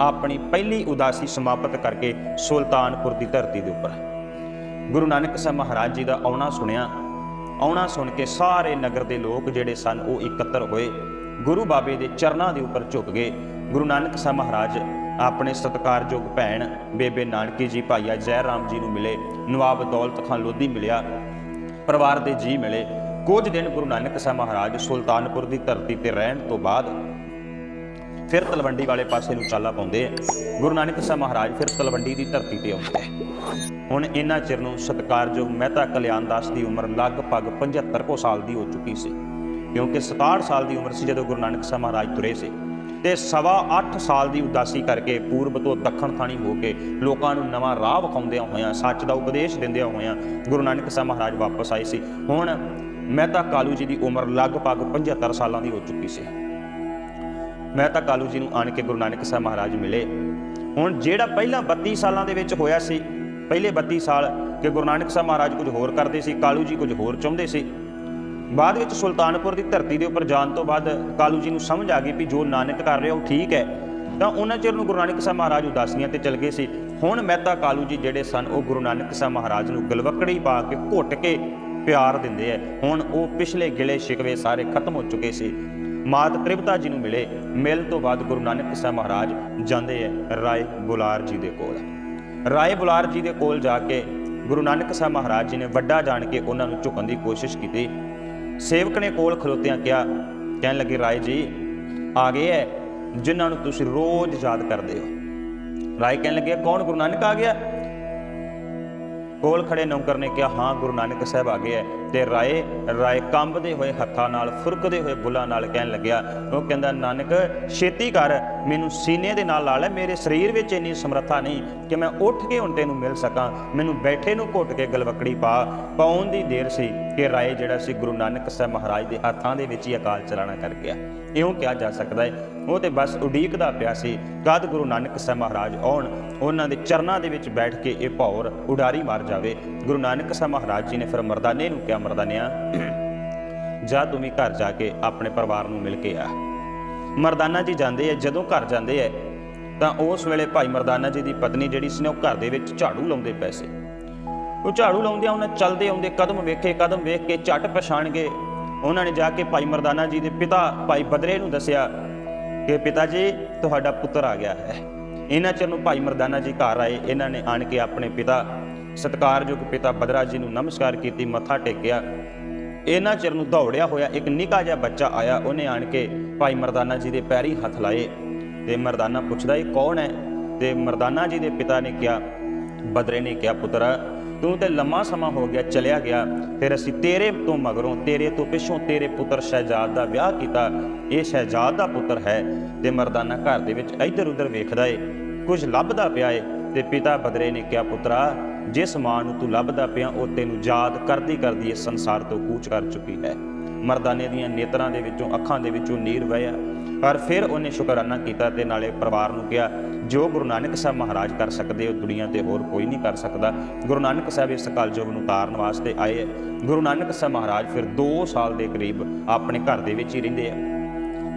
ਆਪਣੀ ਪਹਿਲੀ ਉਦਾਸੀ ਸਮਾਪਤ ਕਰਕੇ ਸੁਲਤਾਨਪੁਰ ਦੀ ਧਰਤੀ ਦੇ ਉੱਪਰ। ਗੁਰੂ ਨਾਨਕ ਸਾਹਿਬ ਮਹਾਰਾਜ ਜੀ ਦਾ ਆਉਣਾ ਸੁਣਿਆ, ਆਉਣਾ ਸੁਣ ਕੇ ਸਾਰੇ ਨਗਰ ਦੇ ਲੋਕ ਜਿਹੜੇ ਸਨ ਉਹ ਇਕੱਤਰ ਹੋਏ, ਗੁਰੂ ਬਾਬੇ ਦੇ ਚਰਨਾਂ ਦੇ ਉੱਪਰ ਝੁਕ ਗਏ। ਗੁਰੂ ਨਾਨਕ ਸਾਹਿਬ ਮਹਾਰਾਜ ਆਪਣੇ ਸਤਿਕਾਰਯੋਗ ਭੈਣ ਬੇਬੇ ਨਾਨਕੀ ਜੀ ਭਾਈਆ ਜੈ ਰਾਮ ਜੀ ਨੂੰ ਮਿਲੇ, ਨਵਾਬ ਦੌਲਤ ਖਾਨ ਲੋਧੀ ਮਿਲਿਆ, ਪਰਿਵਾਰ ਦੇ ਜੀ ਮਿਲੇ। ਕੁਝ ਦਿਨ ਗੁਰੂ ਨਾਨਕ ਸਾਹਿਬ ਮਹਾਰਾਜ ਸੁਲਤਾਨਪੁਰ ਦੀ ਧਰਤੀ ਤੇ ਰਹਿਣ ਤੋਂ ਬਾਅਦ ਫਿਰ ਤਲਵੰਡੀ ਵਾਲੇ ਪਾਸੇ ਨੂੰ ਚਾਲਾ ਪਾਉਂਦੇ ਆ। ਗੁਰੂ ਨਾਨਕ ਸਾਹਿਬ ਮਹਾਰਾਜ ਫਿਰ ਤਲਵੰਡੀ ਦੀ ਧਰਤੀ ਤੇ ਆਉਂਦੇ ਹੁਣ ਇਹਨਾਂ ਚਿਰ ਨੂੰ ਸਤਿਕਾਰਯੋਗ ਮਹਿਤਾ ਕਲਿਆਣ ਦਾਸ ਦੀ ਉਮਰ ਲਗਭਗ 75 ਕੋ ਸਾਲ ਦੀ ਹੋ ਚੁੱਕੀ ਸੀ। ਕਿਉਂਕਿ 67 ਸਾਲ ਦੀ ਉਮਰ ਸੀ ਜਦੋਂ ਗੁਰੂ ਨਾਨਕ ਸਾਹਿਬ ਮਹਾਰਾਜ ਤੁਰੇ ਸੀ। ਤੇ ਸਵਾ 8 ਸਾਲ ਦੀ ਉਦਾਸੀ ਕਰਕੇ ਪੂਰਬ ਤੋਂ ਦੱਖਣ ਥਾਣੀ ਹੋ ਕੇ ਲੋਕਾਂ ਨੂੰ ਨਵਾਂ ਰਾਹ ਵਿਖਾਉਂਦਿਆਂ ਹੋਇਆਂ, ਸੱਚ ਦਾ ਉਪਦੇਸ਼ ਦਿੰਦਿਆਂ ਹੋਇਆਂ ਗੁਰੂ ਨਾਨਕ ਸਾਹਿਬ ਮਹਾਰਾਜ ਵਾਪਸ ਆਏ ਸੀ। ਹੁਣ ਮਹਿਤਾ ਕਾਲੂ ਜੀ ਦੀ ਉਮਰ ਲਗਭਗ 75 ਸਾਲਾਂ ਦੀ ਹੋ ਚੁੱਕੀ ਸੀ। ਮੈਂ ਤਾਂ ਕਾਲੂ ਜੀ ਨੂੰ ਆਣ ਕੇ ਗੁਰੂ ਨਾਨਕ ਸਾਹਿਬ ਮਹਾਰਾਜ ਮਿਲੇ। ਹੁਣ ਜਿਹੜਾ ਪਹਿਲਾਂ 32 ਸਾਲਾਂ ਦੇ ਵਿੱਚ ਹੋਇਆ ਸੀ, ਪਹਿਲੇ 32 ਸਾਲ ਕਿ ਗੁਰੂ ਨਾਨਕ ਸਾਹਿਬ ਮਹਾਰਾਜ ਕੁਝ ਹੋਰ ਕਰਦੇ ਸੀ, ਕਾਲੂ ਜੀ ਕੁਝ ਹੋਰ ਚਾਹੁੰਦੇ ਸੀ। ਬਾਅਦ ਵਿੱਚ ਸੁਲਤਾਨਪੁਰ ਦੀ ਧਰਤੀ ਦੇ ਉੱਪਰ ਜਾਣ ਤੋਂ ਬਾਅਦ ਕਾਲੂ ਜੀ ਨੂੰ ਸਮਝ ਆ ਗਈ ਵੀ ਜੋ ਨਾਨਕ ਕਰ ਰਿਹਾ ਉਹ ਠੀਕ ਹੈ। ਤਾਂ ਉਹਨਾਂ ਚਿਰ ਨੂੰ ਗੁਰੂ ਨਾਨਕ ਸਾਹਿਬ ਮਹਾਰਾਜ ਉਦਾਸੀਆਂ ਤੇ ਚਲ ਗਏ ਸੀ। ਹੁਣ ਮਹਿਤਾ ਕਾਲੂ ਜੀ ਜਿਹੜੇ ਸਨ, ਉਹ ਗੁਰੂ ਨਾਨਕ ਸਾਹਿਬ ਮਹਾਰਾਜ ਨੂੰ ਗਲਵਕੜੀ ਪਾ ਕੇ ਘੁੱਟ ਕੇ ਪਿਆਰ ਦਿੰਦੇ ਐ ਹੁਣ ਉਹ ਪਿਛਲੇ ਗਿਲੇ ਸ਼ਿਕਵੇ ਸਾਰੇ ਖਤਮ ਹੋ ਚੁੱਕੇ ਸੀ। ਮਾਤ ਤ੍ਰਿਪਤਾ ਜੀ ਨੂੰ ਮਿਲੇ। ਮਿਲਣ ਤੋਂ ਬਾਅਦ ਗੁਰੂ ਨਾਨਕ ਸਾਹਿਬ ਮਹਾਰਾਜ ਜਾਂਦੇ ਹੈ ਰਾਏ ਬੁਲਾਰ ਜੀ ਦੇ ਕੋਲ। ਰਾਏ ਬੁਲਾਰ ਜੀ ਦੇ ਕੋਲ ਜਾ ਕੇ ਗੁਰੂ ਨਾਨਕ ਸਾਹਿਬ ਮਹਾਰਾਜ ਜੀ ਨੇ ਵੱਡਾ ਜਾਣ ਕੇ ਉਹਨਾਂ ਨੂੰ ਝੁਕਣ ਦੀ ਕੋਸ਼ਿਸ਼ ਕੀਤੀ। ਸੇਵਕ ਨੇ ਕੋਲ ਖਲੋਤਿਆਂ ਕਿਹਾ, ਕਹਿਣ ਲੱਗੇ, ਰਾਏ ਜੀ, ਆ ਗਏ ਐ, ਜਿਨ੍ਹਾਂ ਨੂੰ ਤੁਸੀਂ ਰੋਜ਼ ਯਾਦ ਕਰਦੇ ਹੋ। ਰਾਏ ਕਹਿਣ ਲੱਗੇ, ਕੌਣ ਗੁਰੂ ਨਾਨਕ ਆ ਗਿਆ? ਕੋਲ ਖੜੇ ਨੌਕਰ ਨੇ ਕਿਹਾ, ਹਾਂ, ਗੁਰੂ ਨਾਨਕ ਸਾਹਿਬ ਆ ਗਏ ਐ। ਤੇ ਰਾਏ ਰਾਏ ਕੰਬਦੇ ਹੋਏ ਹੱਥਾਂ ਨਾਲ, ਫੁਰਕਦੇ ਹੋਏ ਬੁੱਲਾਂ ਨਾਲ ਕਹਿਣ ਲੱਗਿਆ, ਉਹ ਕਹਿੰਦਾ, ਨਾਨਕ, ਛੇਤੀ ਕਰ ਮੈਨੂੰ ਸੀਨੇ ਦੇ ਨਾਲ ਲਾ ਲੈ ਮੇਰੇ ਸਰੀਰ ਵਿੱਚ ਇੰਨੀ ਸਮਰੱਥਾ ਨਹੀਂ ਕਿ ਮੈਂ ਉੱਠ ਕੇ ਹੁਣ ਤੈਨੂੰ ਮਿਲ ਸਕਾਂ। ਮੈਨੂੰ ਬੈਠੇ ਨੂੰ ਘੁੱਟ ਕੇ ਗਲਵਕੜੀ ਪਾ। ਪਾਉਣ ਦੀ ਦੇਰ ਸੀ ਕਿ ਰਾਏ ਜਿਹੜਾ ਸੀ ਗੁਰੂ ਨਾਨਕ ਸਾਹਿਬ ਮਹਾਰਾਜ ਦੇ ਹੱਥਾਂ ਦੇ ਵਿੱਚ ਹੀ ਅਕਾਲ ਚਲਾਣਾ ਕਰ ਗਿਆ। ਇਉਂ ਕਿਹਾ ਜਾ ਸਕਦਾ ਹੈ। ਉਹ ਤੇ ਬਸ ਉਡੀਕਦਾ ਪਿਆ ਸੀ। ਕਦ ਗੁਰੂ ਨਾਨਕ ਸਾਹਿਬ ਮਹਾਰਾਜ ਆਉਣ, ਉਹਨਾਂ ਦੇ ਚਰਨਾਂ ਦੇ ਵਿੱਚ ਬੈਠ ਕੇ ਇਹ ਭੌਰ ਉਡਾਰੀ ਮਾਰ ਜਾਵੇ। ਗੁਰੂ ਨਾਨਕ ਸਾਹਿਬ ਮਹਾਰਾਜ ਜੀ ਨੇ ਫਿਰ ਮਰਦਾਨੇ ਨੂੰ ਕਿਹਾ, ਮਰਦਾਨਿਆ, ਜਾ ਤੂੰ ਵੀ ਘਰ ਜਾ ਕੇ ਆਪਣੇ ਪਰਿਵਾਰ ਨੂੰ ਮਿਲ ਕੇ ਆ। ਮਰਦਾਨਾ ਜੀ ਜਾਂਦੇ ਆ, ਜਦੋਂ ਘਰ ਜਾਂਦੇ ਆ, ਤਾਂ ਉਸ ਵੇਲੇ ਭਾਈ ਮਰਦਾਨਾ ਜੀ ਦੀ ਪਤਨੀ ਜਿਹੜੀ ਸੀ ਨਾ, ਉਹ ਘਰ ਦੇ ਵਿੱਚ ਝਾੜੂ ਲਾਉਂਦੇ ਪਏ ਸੀ। ਉਹ ਝਾੜੂ ਲਾਉਂਦਿਆਂ ਉਹਨਾਂ ਚੱਲਦੇ ਆਉਂਦੇ ਕਦਮ ਵੇਖੇ, ਕਦਮ ਵੇਖ ਕੇ ਝਟ ਪਛਾਣ ਗਏ ਉਹਨਾਂ ਨੇ ਜਾ ਕੇ ਭਾਈ ਮਰਦਾਨਾ ਜੀ ਦੇ ਪਿਤਾ, ਭਾਈ ਬਦਰੇ ਨੂੰ ਦੱਸਿਆ ਕਿ ਪਿਤਾ ਜੀ, ਤੁਹਾਡਾ ਪੁੱਤਰ ਆ ਗਿਆ ਹੈ। ਇਹਨਾਂ ਚਿਰ ਨੂੰ ਭਾਈ ਮਰਦਾਨਾ ਜੀ ਘਰ ਆਏ। ਇਹਨਾਂ ਨੇ ਆਣ ਕੇ ਆਪਣੇ ਪਿਤਾ, ਸਤਿਕਾਰਯੋਗ ਪਿਤਾ ਬਦਰਾ ਜੀ ਨੂੰ ਨਮਸਕਾਰ ਕੀਤੀ, ਮੱਥਾ ਟੇਕਿਆ। ਇਹਨਾਂ ਚਿਰ ਨੂੰ ਦੌੜਿਆ ਹੋਇਆ ਇੱਕ ਨਿੱਕਾ ਜਿਹਾ ਬੱਚਾ ਆਇਆ, ਉਹਨੇ ਆਣ ਕੇ ਭਾਈ ਮਰਦਾਨਾ ਜੀ ਦੇ ਪੈਰੀ ਹੱਥ ਲਾਏ ਤੇ ਮਰਦਾਨਾ ਪੁੱਛਦਾ, ਇਹ ਕੌਣ ਹੈ? ਤੇ ਮਰਦਾਨਾ ਜੀ ਦੇ ਪਿਤਾ ਨੇ ਕਿਹਾ, ਬਦਰੇ ਨੇ ਕਿਹਾ, ਪੁੱਤਰ, ਤੂੰ ਤੇ ਲੰਮਾ ਸਮਾਂ ਹੋ ਗਿਆ, ਚਲਿਆ ਗਿਆ, ਫਿਰ ਅਸੀਂ ਤੇਰੇ ਤੋਂ ਮਗਰੋਂ, ਤੇਰੇ ਤੋਂ ਪਿੱਛੋਂ ਤੇਰੇ ਪੁੱਤਰ ਸ਼ਹਿਜਾਦ ਦਾ ਵਿਆਹ ਕੀਤਾ, ਇਹ ਸ਼ਹਿਜਾਦ ਦਾ ਪੁੱਤਰ ਹੈ। ਤੇ ਮਰਦਾਨਾ ਘਰ ਦੇ ਵਿੱਚ ਇੱਧਰ ਉੱਧਰ ਵੇਖਦਾ ਏ, ਕੁਝ ਲੱਭਦਾ ਪਿਆ ਏ ਤੇ ਪਿਤਾ ਬਦਰੇ ਨੇ ਕਿਹਾ, ਪੁੱਤਰਾ ਜਿਸ ਮਾਂ ਨੂੰ ਤੂੰ ਲੱਭਦਾ ਪਿਆ, ਉਹ ਤੈਨੂੰ ਯਾਦ ਕਰਦੀ ਕਰਦੀ ਇਸ ਸੰਸਾਰ ਤੋਂ ਕੂਚ ਕਰ ਚੁੱਕੀ ਹੈ। ਮਰਦਾਨੇ ਦੀਆਂ ਨੇਤਰਾਂ ਦੇ ਵਿੱਚੋਂ, ਅੱਖਾਂ ਦੇ ਵਿੱਚੋਂ ਨੀਰ ਵਹਿਆ। ਪਰ ਫਿਰ ਉਹਨੇ ਸ਼ੁਕਰਾਨਾ ਕੀਤਾ ਤੇ ਨਾਲੇ ਪਰਿਵਾਰ ਨੂੰ ਕਿਹਾ, ਜੋ ਗੁਰੂ ਨਾਨਕ ਸਾਹਿਬ ਮਹਾਰਾਜ ਕਰ ਸਕਦੇ, ਉਹ ਦੁਨੀਆ ਤੇ ਹੋਰ ਕੋਈ ਨਹੀਂ ਕਰ ਸਕਦਾ। ਗੁਰੂ ਨਾਨਕ ਸਾਹਿਬ ਇਸ ਕਲਯੁਗ ਨੂੰ ਉਤਾਰਨ ਵਾਸਤੇ ਆਏ ਹੈ। ਗੁਰੂ ਨਾਨਕ ਸਾਹਿਬ ਮਹਾਰਾਜ ਫਿਰ 2 ਸਾਲ ਦੇ ਕਰੀਬ ਆਪਣੇ ਘਰ ਦੇ ਵਿੱਚ ਹੀ ਰਹਿੰਦੇ ਆ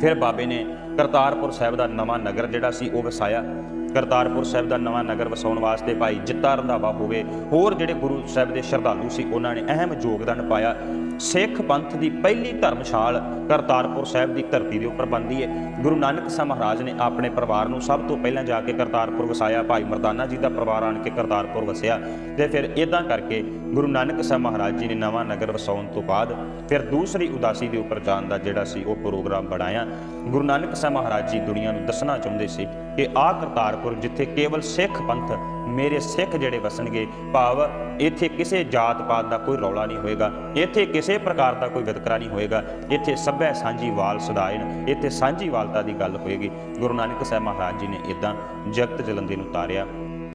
ਫਿਰ ਬਾਬੇ ਨੇ ਕਰਤਾਰਪੁਰ ਸਾਹਿਬ ਦਾ ਨਵਾਂ ਨਗਰ ਜਿਹੜਾ ਸੀ, ਉਹ ਵਸਾਇਆ। ਕਰਤਾਰਪੁਰ ਸਾਹਿਬ ਦਾ ਨਵਾਂ ਨਗਰ ਵਸਾਉਣ ਵਾਸਤੇ ਭਾਈ ਜਿੱਤਾ ਰੰਧਾਵਾ ਹੋਵੇ, ਹੋਰ ਜਿਹੜੇ ਗੁਰੂ ਸਾਹਿਬ ਦੇ ਸ਼ਰਧਾਲੂ ਸੀ, ਉਹਨਾਂ ਨੇ ਅਹਿਮ ਯੋਗਦਾਨ ਪਾਇਆ। ਸਿੱਖ ਪੰਥ ਦੀ ਪਹਿਲੀ ਧਰਮਸ਼ਾਲ ਕਰਤਾਰਪੁਰ ਸਾਹਿਬ ਦੀ ਧਰਤੀ ਦੇ ਉੱਪਰ ਬਣਦੀ ਹੈ ਗੁਰੂ ਨਾਨਕ ਸਾਹਿਬ ਮਹਾਰਾਜ ਨੇ ਆਪਣੇ ਪਰਿਵਾਰ ਨੂੰ ਸਭ ਤੋਂ ਪਹਿਲਾਂ ਜਾ ਕੇ ਕਰਤਾਰਪੁਰ ਵਸਾਇਆ। ਭਾਈ ਮਰਦਾਨਾ ਜੀ ਦਾ ਪਰਿਵਾਰ ਆਣ ਕੇ ਕਰਤਾਰਪੁਰ ਵਸਿਆ ਤੇ ਫਿਰ ਇਦਾਂ ਕਰਕੇ ਗੁਰੂ ਨਾਨਕ ਸਾਹਿਬ ਮਹਾਰਾਜ ਜੀ ਨੇ ਨਵਾਂ ਨਗਰ ਵਸਾਉਣ ਤੋਂ ਬਾਅਦ ਫਿਰ ਦੂਸਰੀ ਉਦਾਸੀ ਦੇ ਉੱਪਰ ਜਾਣ ਦਾ ਜਿਹੜਾ ਸੀ ਉਹ ਪ੍ਰੋਗਰਾਮ ਬਣਾਇਆ। ਗੁਰੂ ਨਾਨਕ ਸਾਹਿਬ ਮਹਾਰਾਜ ਜੀ ਦੁਨੀਆ ਨੂੰ ਦੱਸਣਾ ਚਾਹੁੰਦੇ ਸੀ ਕਿ ਆਹ ਕਰਤਾਰਪੁਰ ਜਿੱਥੇ ਕੇਵਲ ਸਿੱਖ ਪੰਥ ਮੇਰੇ ਸਿੱਖ ਜਿਹੜੇ ਵਸਣਗੇ, ਭਾਵ ਇੱਥੇ ਕਿਸੇ ਜਾਤ ਪਾਤ ਦਾ ਕੋਈ ਰੌਲਾ ਨਹੀਂ ਹੋਏਗਾ, ਇੱਥੇ ਕਿਸੇ ਪ੍ਰਕਾਰ ਦਾ ਕੋਈ ਵਿਤਕਰਾ ਨਹੀਂ ਹੋਏਗਾ, ਇੱਥੇ ਸਭੈ ਸਾਂਝੀ ਵਾਲ ਸਦਾਇਨ ਇੱਥੇ ਸਾਂਝੀ ਵਾਲਤਾ ਦੀ ਗੱਲ ਹੋਏਗੀ। ਗੁਰੂ ਨਾਨਕ ਸਾਹਿਬ ਮਹਾਰਾਜ ਜੀ ਨੇ ਇਦਾਂ ਜਗਤ ਜਲੰਦੇ ਨੂੰ ਤਾਰਿਆ।